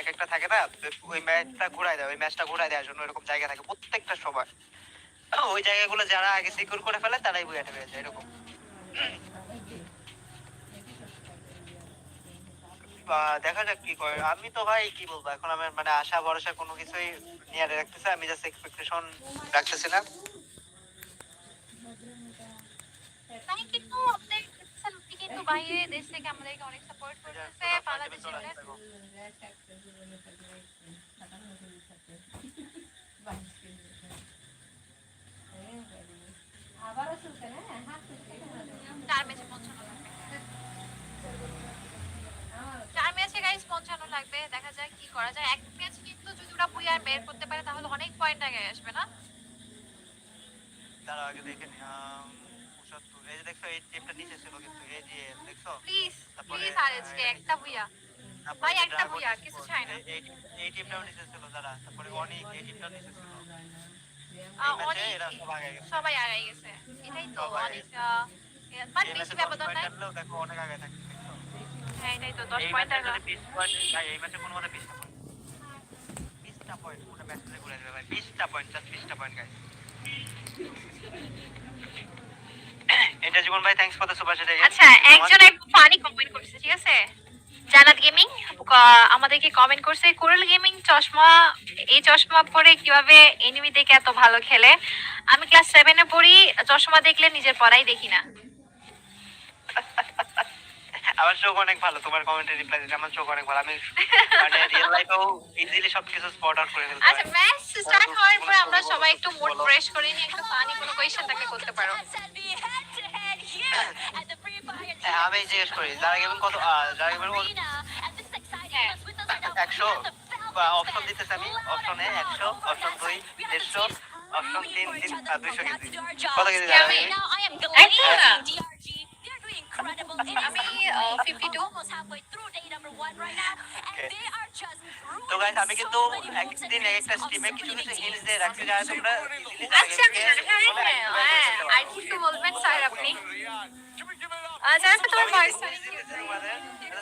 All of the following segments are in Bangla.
এক একটা থাকে না ওই ম্যাচটা ঘুরাই দেয়, ওই ম্যাচটা ঘুরাই দেওয়ার জন্য এরকম জায়গা থাকে প্রত্যেকটা সময়। ওই জায়গাগুলো যারা আগে সিকিউর করে ফেলে, তারাই বুয়াটা পেয়ে যায়, এরকম। দেখা যাক কি করে। আমি তো ভাই, কি বলব, এখন আমার মানে আশা, ভরসা কোনো কিছুই নিয়ে রাখতেছে আমি জাস্ট এক্সপেকটেশন রাখতেছি না তাই কিন্তু আপনাদের আপনি কিন্তু বাইরে দেশ থেকে আমাদেরকে অনেক সাপোর্ট করতেছে চার ম্যাচে পৌঁছানো লাগবে। চার ম্যাচে গাইস পৌঁছানো লাগবে দেখা যাক কি করা যায়। এক ম্যাচ কিন্তু যদি ওরা বুয়ার বের করতে পারে তাহলে অনেক পয়েন্ট আগে আসবে না? তারা আগে দেখে নি আম, পঁচাত্তর এই যে দেখছ এই টিমটা নিচে ছিল কিন্তু এই যে দেখছ? প্লিজ প্লিজ আর এসকে একটা বুয়া ভাই, একটা Dragon কিছু চাই না। এই- এই- এই নিচে ছিল তারা তারপরে অনেক এই নিচে ছিল। অনেক আগে সবাই আগাই গেছে। এটাই তো অনেক বাট বেশি ব্যবধান পয়েন্ট নাই। আনলেও দেখো অনেক আগে থাকে হ্যাঁ এটাই তো দশ এই পয়েন্ট ম্যাচে আর 20 পয়েন্ট এই ম্যাচে কোনো মতে 20 পয়েন্ট 20 পয়েন্ট পুরো ম্যাচে ঘুরে দেবে ভাই 20 পয়েন্ট জাস্ট 20 পয়েন্ট গাইস এটা জীবন ভাই thanks for the super chat আচ্ছা একজন এক ফানি কমেন্ট করছে ঠিক আছে? জানাত গেমিং আমাদেরকে কমেন্ট করছে কোরাল গেমিং চশমা এই চশমা পরে কীভাবে এনিমি দেখে এত ভালো খেলে? আমি ক্লাস সেভেনে পড়ি চশমা দেখলে নিজের পড়াই দেখি না। আমার চোখ অনেক ভালো তোমার কমেন্টে রিপ্লাই দিতে আমার চোখ অনেক ভালো। আমি মানে রিয়েল লাইফেও ইজিলি সবকিছু স্পট আউট করে ফেলতে আচ্ছা ম্যাচ স্টার্ট হওয়ার পরে আমরা সবাই একটু মুড ফ্রেশ করে নিয়ে একটু ফানি কোনো কোয়েশ্চেন তাকে করতে পারো। হ্যাঁ আমি জিজ্ঞেস করি যারা গেমিং কত যারা গেমিং একশো অপশন দিতেছে আমি অপশনে একশো অপশন দুই দেড়শো অপশন তিন তিন দুইশো কেজি কত কেজি যারা আমি ফিফটি টু তো গাইস আমি কিন্তু একদিন একটা স্ট্রিমে কিছু কিছু হিন্টস দিয়ে রাখছি যারা তোমরা easily যারা আচ্ছা gaming কে হ্যাঁ বলে হ্যাঁ activate করতে আর পারো। কিছু বলবেন স্যার আপনি আচ্ছা আচ্ছা তোমার ভয়েস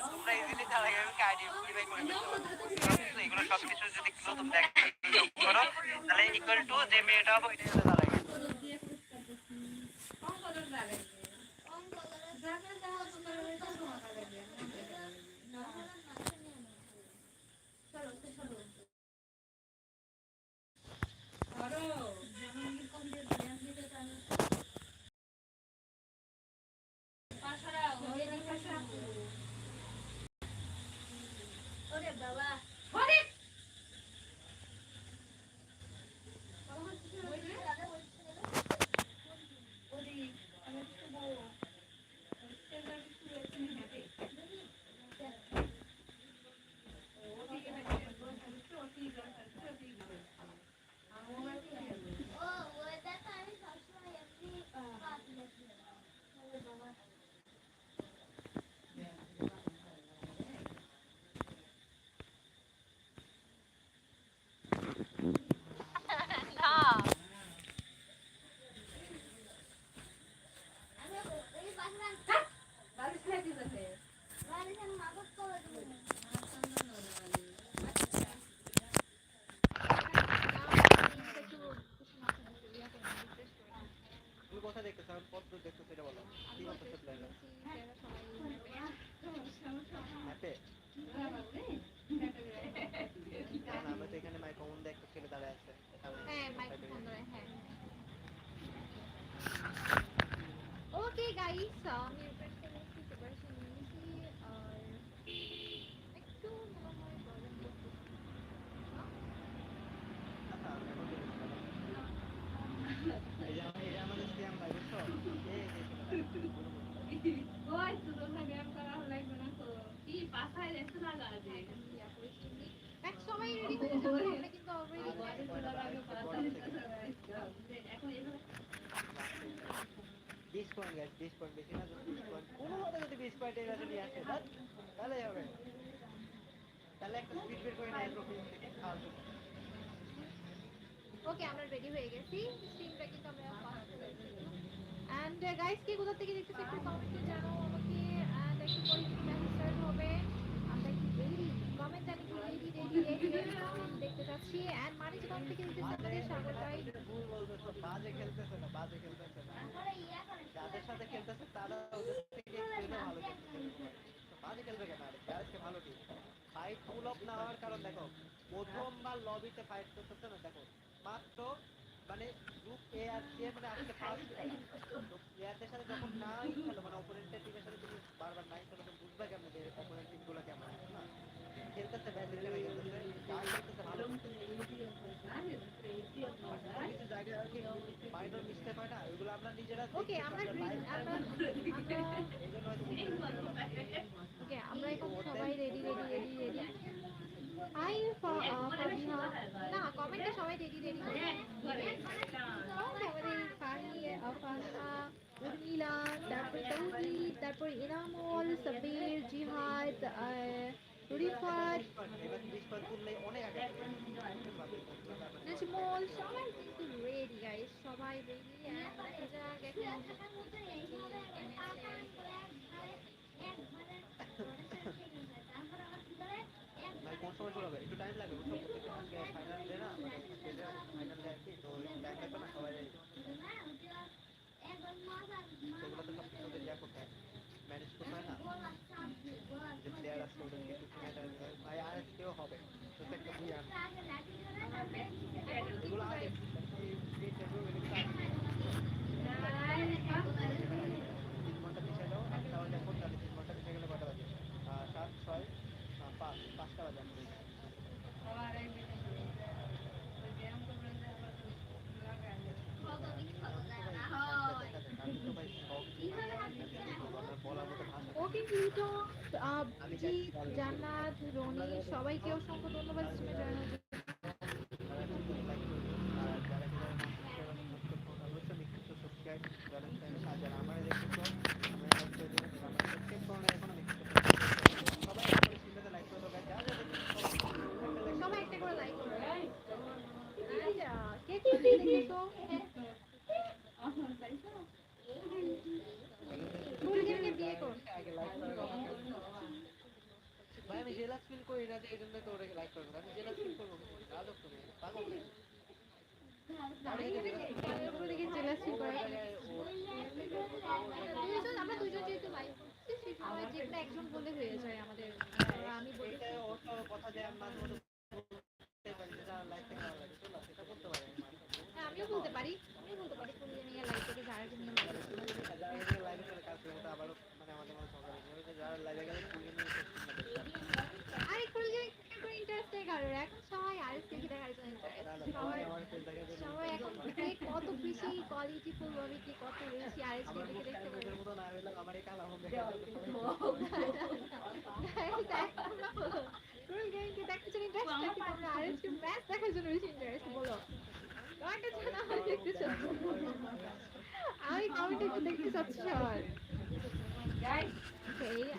তোমরা easily যারা gaming কে ID verify করে দিতে পারো। এগুলো সবকিছু যদি নতুন দেখ করো তাহলে ইকুয়াল টু যে মেয়েটা হবে ওইটাই পত্র দেখতেছি এটা বলো। কি করতেছো প্ল্যান হ্যাপে আমরা তো এখানে মাইক্রোফোন দিয়ে একটা ছেলে দাঁড়ায় আছে। হ্যাঁ হ্যাঁ। ওকে গাইস আমি রিফ্রেশ করে একটু প্রিপারেশন নিয়েছি আর একটু মনে হয় প্রবলেম এই যে আমার- এই যে আমাদের সিএম ভাই বুঝছ এই যে ওই তো তোমরা ব্যায়াম করা লাগবে না তো কি পাছায় রেখে লাগা আছে এক সময় রেডি করে যাব আমরা কিন্তু অলরেডি বডি তোলার আগে পাছায় এখন এভাবে বিশ পয়েন্ট গাইস বিশ পয়েন্ট বেশি না বিশ পয়েন্ট কোনো মতে যদি বিশ পয়েন্ট এই ম্যাচে নিয়ে আসে ধ্যাৎ, তাহলেই হবে তাহলে একটা স্পিড বের করে নেয় ট্রফি থেকে খাওয়ার জন্য ওকে আমরা রেডি হয়ে গেছি। স্ট্রিমটা কিন্তু আমরা ফাস্ট করে দিয়েছি। এন্ড গাইস কে কোথা থেকে দেখতেছে একটু কমেন্টে জানাও আমাকে। এন্ড একটু পরে কিন্তু ম্যাচ স্টার্ট হবে। আমরা কি রেডি কমেন্ট জানি কি রেডি রেডি রেডি রেডি দেখতে চাচ্ছি এন্ড মানিজ থেকে দিতেছে আমাদের সাগর ভাই বাজে খেলতেছে না বাজে খেলতেছে না। যাদের সাথে খেলতেছে তারা ওদের থেকে একটু ভালো বাজে খেলবে কেন? আরে গ্যারেজকে ভালো টিম ফাইট ফুল অফ না হওয়ার কারণ দেখো প্রথমবার লবিতে ফাইট করতেছে না দেখো মাত্র মানে গ্রুপ এ আর সি মানে আজকে ফার্স্ট তো প্লেয়ারদের সাথে যখন নাই খেলো মানে অপোনেন্টের টিমের সাথে তুমি বারবার নাই খেলো তো বুঝবে কেমন যে অপোনেন্ট টিমগুলো কেমন না? ওকে আমরা গ্রিন আমরা আমরা এই জন্য হয়তো বুঝতে ওকে আমরা এখন সবাই ready ready ready ready hi Fabiha না কমেন্টে সবাই রেডি রেডি আমাদের ফাহি ফাহা উর্মিলা তারপর তৌহিদ তারপর ইনামুল সাবির জিহাদ নাজমুল সবাই কিন্তু রেডি গাইস সবাই রেডি কোন সময় শুরু একটু টাইম লাগবে বুঝছ প্রত্যেকটা আজকে ফাইনাল ডে না ফাইনাল ডে আর কি তো টাইম লাগবে না সবাই সেগুলো তো সব কিছু ওদের ইয়া করতে হয় ম্যানেজ করতে হয় না যে প্লেয়ার আছে ওদেরকে একটু ম্যানেজ ভাই আর কেউ হবে তো একটা বুঝি আর এগুলো আগে তিন ঘণ্টা পিছিয়ে যাও আমি তাহলে এখন তাহলে তিন ঘণ্টা পিছিয়ে গেলে কটা বাজে আহ, সাত ছয় আহ, পাঁচ পাঁচটা বাজে আমাদের বলার মতো ভাষা ওকে কিটো জিৎ জান্নাত রনি সবাইকে অসংখ্য ধন্যবাদ স্ট্রিমে জয়েন হওয়ার জন্য। তারা কিন্তু like করবে। আর যারা যারা অবশ্যই make sure subscribe, balance time, আর যারা আমার দেখতেছো, আমার like করে দিবেন, যারা আমার subscribe করো না এখনও make sure subscribe করে দিবেন। সবাই একটা করে stream টাতে like করে দাও, guys। যারা যারা দেখতেছো, সবাই একটা like সবাই একটা করে লাইক করো আচ্ছা, কে কে দেখেছ ফুল গেমকে বিয়ে করো আগে like করে দাও। ভাই আমি জেলাস ফিল করি না যে এই জন্য তো ওটাকে লাইক করব আমি জেলাস ফিল করব রাজক তুমি পাগল নাকি? ফুল দেখে জেলাসি করে জায়গায় ও- দুইজন আমরা দুইজন যেহেতু লাইক করছি সেই সময় যে কোনো একজন বলে হয়ে যায় আমাদের আর আমি বলি এটা ওর তো কথা যে আমি মাঝে মধ্যে বলতে পারি যে যারা লাইক থেকে ভালো লাগে চলো সেটা করতে পারে হ্যাঁ আমিও বলতে পারি আমিও বলতে পারি ফুল গেমিং এর থেকে যারা লাইভে তো আবারও মানে আমাদের যারা লাইভে গেলে ফুল গেমিং আরে ফুল গেমিং কোনো ইন্টারেস্ট নেই কারোর এখন সবাই আরএস দেখার জন্য সবাই এখন কত বেশি কোয়ালিটি ফুল ভাবে কি কত বেশি আরএস কে দেখতে পারে ইন্টারেস্ট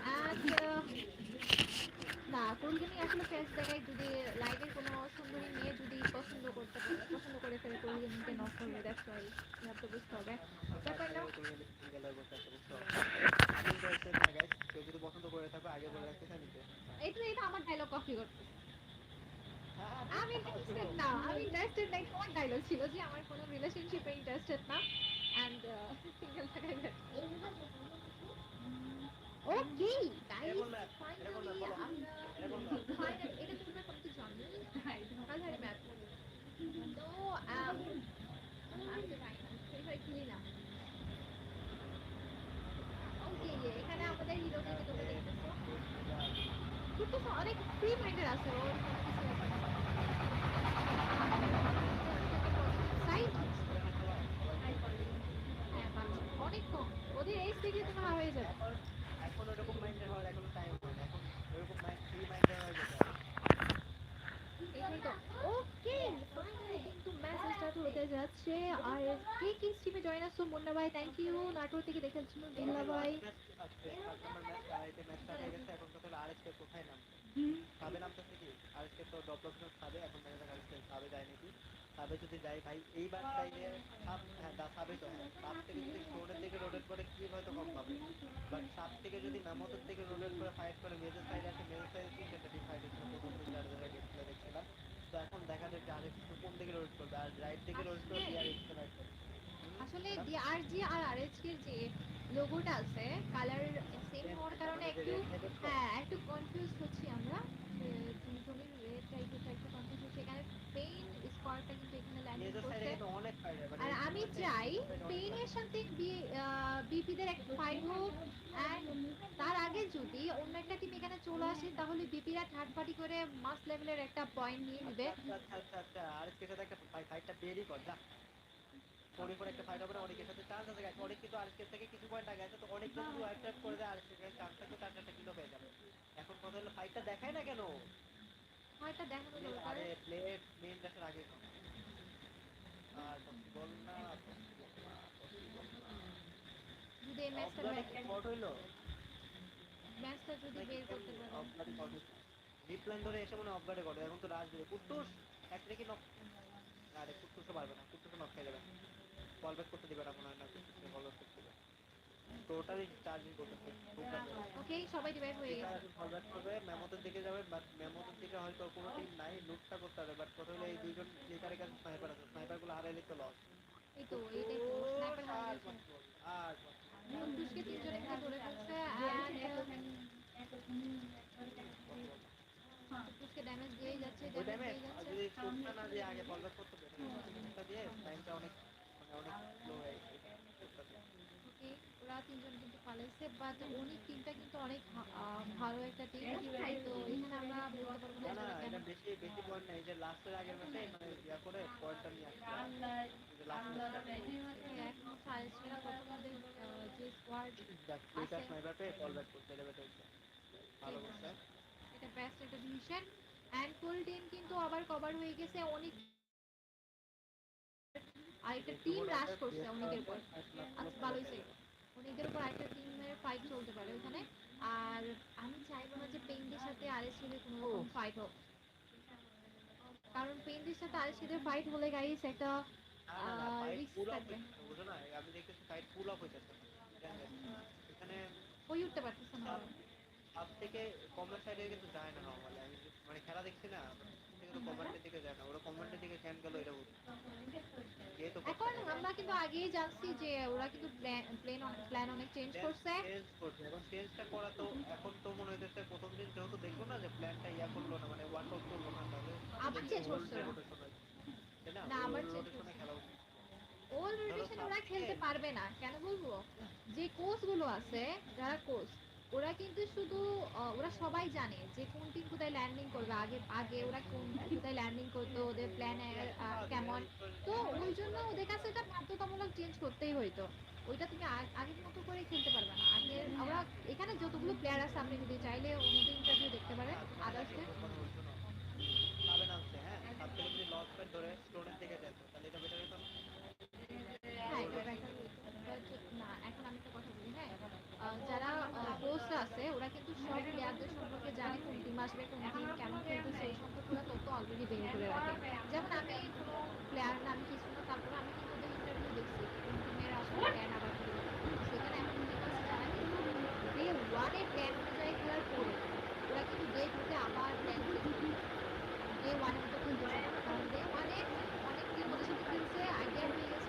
অ্যান্ড না ফুল গেমিং আসলে ফেস দেখায় যদি আমি ইন্টারেস্টেড ছিল যে আমার কোনো রিলেশনশিপে ইন্টারেস্টেড না অ্যান্ড সিঙ্গেল থাকাই আম আজকে ফাইনাল সেটা খুলি না ওকে এখানে আমাদের হিরোকে তোমরা দেখতেছো কিন্তু অনেক ফ্রি মাইন্ডের আছে ওর সাইড অনেক কম ওদের এইজ থেকে তোমার হয়ে যাবে এখন ওরকম মাইন্ডের হওয়ার এখনও টাইম হয় না এখন ওরকম মাইন্ড ফ্রি মাইন্ডের হয়ে যেতে এই তো ওকে ফাইনালি কিন্তু ম্যাচ স্টার্ট হতে যাচ্ছে আর কে কি স্ট্রিমে জয়েন আসছো মুন্না ভাই থ্যাংক ইউ নাটোর থেকে দেখার জন্য বিল্লা ভাই হ্যাঁ হ্যাঁ। হচ্ছে দেখছিলাম। তো এখন দেখা যাচ্ছে আর একটু কোন দিকে রোড করবে আর রাইট দিকে রোড করবে আর একটু রাইট আসলে ডিআরজি আর আরএচকে এর যে লোগোটা আছে কালার সেম হওয়ার কারণে একটু হ্যাঁ একটু কনফিউজ হচ্ছি আমরা তিনজনের রেটটা একটু একটু কনফিউজ হচ্ছে এখানে পেইন স্কোয়ারটা কিন্তু এখানে ল্যান্ডিং মেজর সাইডে করছে কিন্তু অনেক ফাইট হবে আর আমি চাই পেইনের সাথে বিপিদের একটা ফাইট হোক অ্যান্ড তার আগে যদি অন্য একটা টিম এখানে চলে আসে তাহলে বিপিরা থার্ড পার্টি করে মাস লেভেলের একটা পয়েন্ট নিয়ে নেবে আচ্ছা আচ্ছা আচ্ছা আর সাথে একটা ফাইটটা বেরই কর যা পরে পরে একটা ফাইট হবে অনেকের সাথে চান্স আছে guys। অনেক কিন্তু থেকে কিছু পয়েন্ট আগে আছে তো অনেক ওয়াইপ করে দেয় চারটা কিলো পেয়ে যাবে এখন কথা হলো ফাইটটা দেখায় না কেন হয়তো দেখানো আরে প্লেট মেইন আগে আর বল না যদি ম্যাচটা ম্যাচটা যদি বের করতে পারে রিপ্লাইন ধরে এসে মনে অফগার্ডে করে এখন তো রাজ দিবে। কুট্টুস এক রেখে নক আরে কুট্টুসও পারবে না। কুট্টুসও নক খেয়ে যাবে। বল ব্যাক করতে দিবে না মনে হয় না কুট্টুসে বল করতে দিবে। টোটালি চার্জিং করতেছে ওকে সবাই ডিভাইড হয়ে গেছে। বল ব্যাক করবে মেমোতের দিকে যাবে বাট মেমোতের দিকে হয়তো কোনো টিম নাই লুটটা করতে হবে। বাট কথা হলো এই দুইজন ক্লিকারের কাছে স্নাইপার আছে। স্নাইপারগুলো হারাইলে তো লস এই তো এইটাই স্নাইপার হারা আর and ড্যামেজ দিয়েই যাচ্ছে না অনেক মানে অনেক ওকে ওরা তিনজন কিন্তু পালাইছে বাট অনেক টিমটা কিন্তু অনেক ভালো একটা টিম তো এখানে আমরা বলতে পারব না এটা বেশি বেশি পয়েন্ট যে লাস্টের আগের ম্যাচে মানে ইয়া করে পয়েন্টটা নিয়ে আসছে এখন সাড়ে ছটা কত যে স্কোয়াড দুইটা স্নাইপার কল ব্যাক করতে দেবে ভালো করছে। এটা বেস্ট একটা ডিসিশন অ্যান্ড ফুল টিম কিন্তু আবার কভার হয়ে গেছে। অনেক আর একটা টিম রাশ করছে অনেকের উপর। আচ্ছা ভালো হয়েছে অনেকের উপর একটা টিমের ফাইট চলতে পারে ওখানে। আর আমি চাইব না যে পেইন্টের সাথে আরএস এর কোনো রকম ফাইট হোক। কারণ পেইন্টের সাথে আরএস এর ফাইট হলে গাইস একটা থাকবে। আমি দেখতেছি ফাইট পুল আপ হইতেছে এখানে হয়ে উঠতে পারতেছে না। সব থেকে সাইডে কিন্তু যায় না নরমালি আমি মানে খেলা দেখছি না কিন্তু কমান্ডের দিকে যায় না। ওরা কমান্ডের দিকে কেন গেল এটা যেহেতু এখন আমরা কিন্তু আগেই জানছি যে ওরা কিন্তু প্ল্যান প্ল্যান অনেক চেঞ্জ করছে। চেঞ্জ করছে। এখন চেঞ্জটা করা তো এখন তো মনে হইতেছে প্রথম দিন যেহেতু দেখল না যে প্ল্যানটা ইয়া করল না মানে ওয়ার্ক আউট করল না তাহলে আবার চেঞ্জ করছে। ওরা। rotation হয়। তাই না? না, আবার change রোটেশনে খেলা ওল্ড রোটেশন ওরা খেলতে পারবে না। কেন বলব? যে কোচগুলো আছে যারা কোচ ওরা কিন্তু শুধু ওরা সবাই জানে যে কোন টিম কোথায় ল্যান্ডিং করবে আগে আগে ওরা কোন কোথায় ল্যান্ডিং করতো ওদের প্ল্যান কেমন। তো ওই জন্য ওদের কাছে এটা বাধ্যতামূলক চেঞ্জ করতেই হইতো। ওইটা তুমি আগের মতো করে খেলতে পারবে না। আগে আমরা এখানে যতগুলো প্লেয়ার আছে আপনি যদি চাইলে অন্যদের ইন্টারভিউ দেখতে পারেন আদার্সদের হ্যাঁ আছে, ওরা কিন্তু সব প্লেয়ারদের সম্পর্কে জানে কোন টিম আসবে, কোন টিম কেমন খেলতেছে এই সম্পর্কে ওরা তথ্য অলরেডি বের করে রাখে। যেমন আমি কোনো প্লেয়ার নাম কিছু না, তারপরে আমি কিন্তু ওদের ইন্টারভিউ দেখছি, কোন টিমের আসলে প্ল্যান আবার কি। সেখানে টিম আছে যারা কিন্তু ডে ওয়ানে প্ল্যান অনুযায়ী খেলার পরে ওরা কিন্তু ডে টুতে আবার প্ল্যান ডে ওয়ানের মতো খেলতে পারে। কারণ ডে ওয়ানে অনেক টিম ওদের সাথে খেলছে আইডিয়া হয়ে গেছে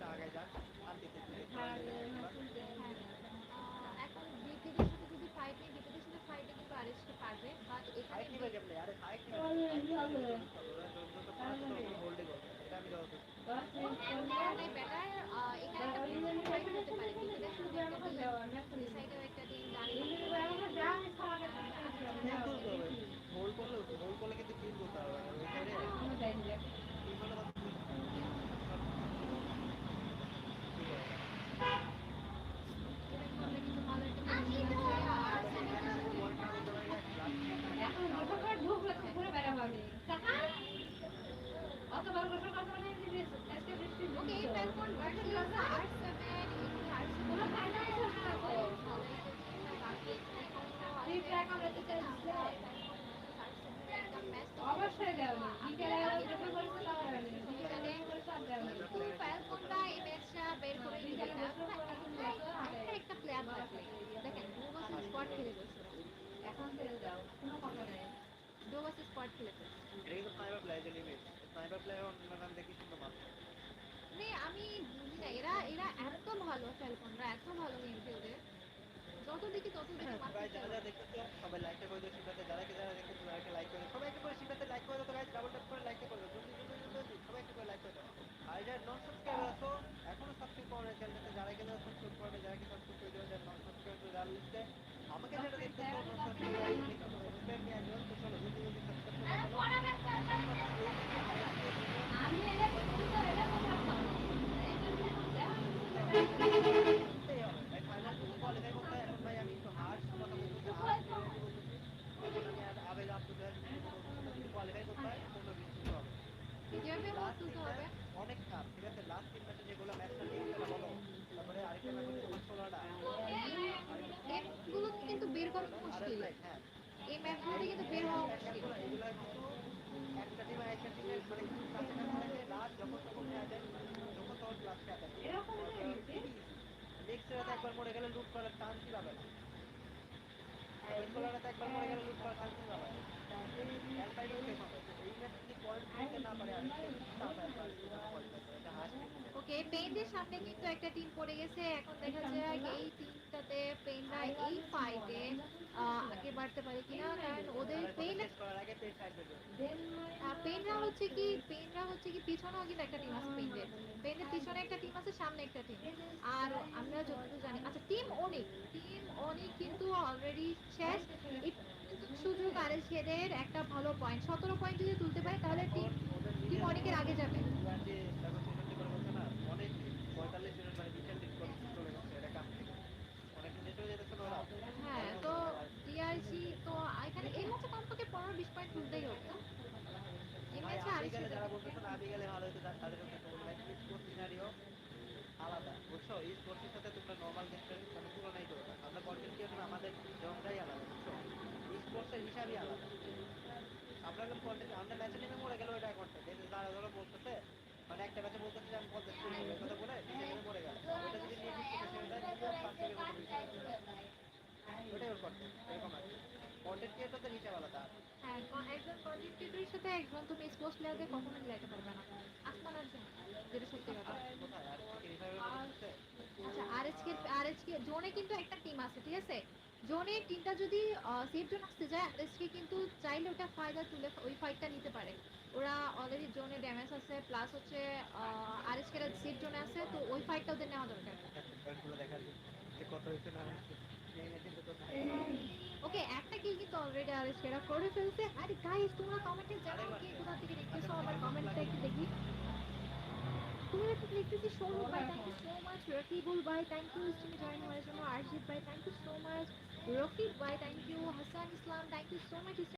আরে একটা করতে টিম স্কিল হোল্ড করলে হোল্ড করলে কিন্তু স্কিল তুলতে হবে ওই সাইডে স্কিল করলে বাস কিন্তু ভালো একটা টিম এখন গোসল করে ঢুকলে তো পুরো বেড়া পাবে অত বড় গোসল করতে মানে আজকে বৃষ্টি ওকে ফ্যালকন ভার্সেস আর7 কোনো ফায়দা নেই তো ফ্রি ট্র্যাক আমরা দিতে অবশ্যই দেওয়া বিকেলে গোসল করতে দেওয়া হবে বিকেলে সব দেওয়া হবে কিন্তু ফ্যালকনরা এই ম্যাচটা বের করে দিবে না একটা একটা প্লেয়ার থাকবে দেখেন ডোবাস স্পট খেলে গেছে এখন ছেড়ে দাও কোনো কথা নেই ডোবাস স্পট খেলেছে এটা কিন্তু স্নাইপার প্লেয়ার যে লিমিট স্নাইপার প্লেয়ার দেখি কিন্তু মাত্র আমি বুঝি না এরা এরা এত ভালো ফ্যালকনরা এত ভালো গেম খেলবে যত দেখি তত দেখি মাত্র যারা যারা দেখতেছো সবাই লাইকটা করে দিও শিবাতে যারা কি যারা দেখতেছো তারা একটা লাইক করে সবাই একটা করে শিবাতে লাইক করে দাও গাইজ ডাবল ট্যাপ করে লাইক করে দাও। জলদি জলদি জলদি সবাই একটা করে লাইক করে দাও। আর যারা নন সাবস্ক্রাইবার আছো এখনও সাবস্ক্রাইব করো না যারা কিনা সাবস্ক্রাইব করবে যারা কি সাবস্ক্রাইব করে দিও যারা নন সাবস্ক্রাইব করে যারা লিস্টে আমাকে যেটা দেখতেছো নন সাবস্ক্রাইব স্প্যাম নিয়ে আসবে। তো চলো জলদি জলদি সাবস্ক্রাইব করে দাও আমি এলে তুমি তো এলে কথা করতেই হবে ভাই ফাইনাল কিন্তু কোয়ালিফাই করতে হয়। এখন ভাই আমি একটু হার্শ কথা বলতেছি হার্শ এখন আমি আর আবেদ আব্দুল যদি কোয়ালিফাই করতে হয় কোনো কিছু হবে কীভাবে লাস্ট তুলতে হবে অনেক কাপ ঠিক আছে লাস্ট তিন যেগুলো ম্যাচটা নিয়ে তারপরে আরেকটা ম্যাচ কিন্তু বের করা হ্যাঁ এই ম্যাচগুলোতে কিন্তু বের একটা লাস্ট যখন যখন তখন এরকম রাতে একবার মরে গেলে লুট করার শান্তি পাবে না একবার মরে গেলে লুট করার চান্সই পাবে না ওকে সামনে কিন্তু একটা টিম পড়ে গেছে। এখন দেখা যায় এই টিমটাতে পেইনরা এই ফাইটে আগে বাড়তে পারে কিনা, কারণ ওদের করবে পেইনরা হচ্ছে কি পেইনরা হচ্ছে কি, পিছনেও কিন্তু একটা টিম আছে পেইনের পেইনের পিছনে একটা টিম আছে, সামনে একটা টিম আর আমরা যতটুকু জানি আচ্ছা টিম অনেক। টিম অনেক কিন্তু অলরেডি শেষ। সুযোগ আর এর একটা ভালো পয়েন্ট সতেরো পয়েন্ট যদি তুলতে পারে, তাহলে টিম টিম অনেকের আগে যাবে আর যে দেখো ছেষট্টি করে বলছে না অনেক পঁয়তাল্লিশ মিনিট মানে বিশাল দিন করে চলে গেছে এটা কাম থেকে অনেক দিন চলে যেতেছে না ওরা হ্যাঁ তো টিআরসি তো এখানে এই ম্যাচে কমপক্ষে পনেরো বিশ পয়েন্ট তুলতেই হবে গেলে যারা আলাদা। বুঝছ? নর্মাল গেমসের কোনো তুলনাই করো না। আমরা কন্টেন্ট ক্রিয়েটর আমাদের আলাদা আমরা ম্যাচে নেমে মরে গেল এটা কন্টেন্ট মানে একটা ম্যাচে বলতেছে আমি নিচে মরে গেল। যদি নিয়ে নিচ্ছে হিসাব আলাদা। একজন তুমি স্পোর্টস প্লেয়ারদের কখনো মিলাইতে পারবে না। আসমান আর আর আর কি আরএসকে জোনে কিন্তু একটা টিম আছে, ঠিক আছে? জোনে টিমটা যদি সেফ জোন আসতে যায় আরএসকে কিন্তু চাইলে ওটা ফায়দা তুলে, ওই ফাইটটা নিতে পারে। ওরা অলরেডি জোনে ড্যামেজ আছে প্লাস হচ্ছে আরএসকে সেফ জোনে আছে, তো ওই ফাইটটা ওদের নেওয়া দরকার। কত হয়েছে না ওকে একটা কিল কিন্তু অলরেডি আর সেরা করে ফেলছে। আরে গাইস তোমরা কমেন্টে জানাও কে কোথা থেকে দেখতেছো আমার কমেন্টটা একটু দেখি। তুমি একটু সো সৌরভ ভাই thank you so much Rakibul ভাই থ্যাংক ইউ স্ট্রিমে জয়েন হওয়ার জন্য। আরজিৎ ভাই thank you so much Rafiq ভাই thank you Hasan Islam thank you so much